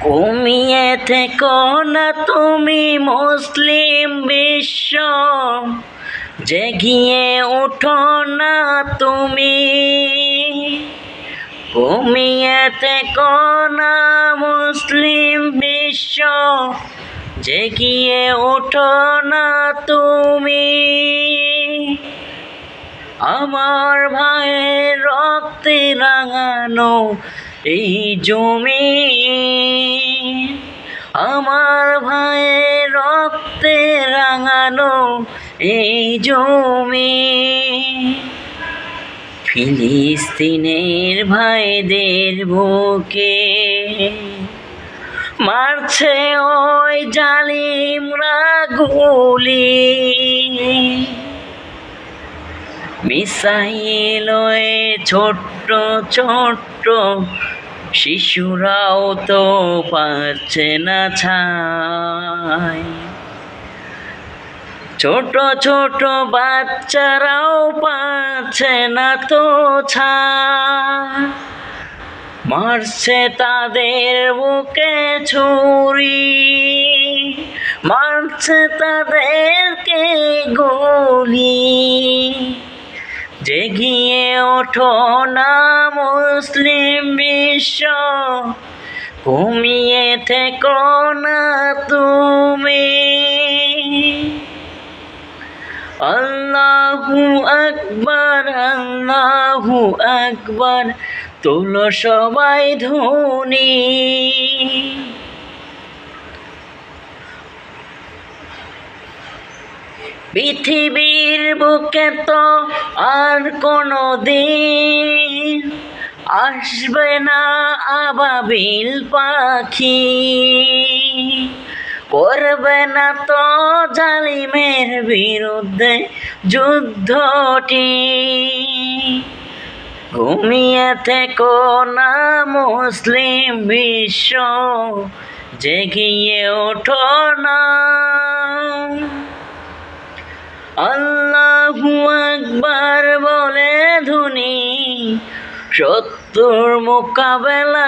ঘুমিয়ে থেকো না তুমি মুসলিম বিশ্ব। জেগিয়ে ওঠো না তুমি। ঘুমিয়ে থেকো না মুসলিম বিশ্ব। জেগিয়ে ওঠো না তুমি। আমার ভাইয়ের রক্তে রাঙানো এই জমি আমার ভাইয়ের রক্তে রাঙানো এই জমি। ফিলিস্তিনের ভাইদের বুকে মারছে ওই জালিমরা গুলি। মিসাইল ছোট্ট ছোট্ট শিশুরাও তো পাচ্ছে না ছাই। ছোট ছোট বাচ্চারাও পাচ্ছে না তো ছাই। মারছে তাদের বুকে ছুরি, মারছে তাদেরকে গুলি। জেগিয়ে ওঠো না মুসলিম বিশ্ব। ঘুমিয়ে থেকো না তুমি। আল্লাহু আকবার আল্লাহু আকবার, তোলো সবাই ধনী। পৃথিবীর বুকে তো আর কোনো দিন আসবে না আবাবিল পাখি। করবে না তো জালিমের বিরুদ্ধে যুদ্ধটি। ঘুমিয়ে থেকো না মুসলিম বিশ্ব, জেগিয়ে ওঠো না। সত্যর মোকাবেলা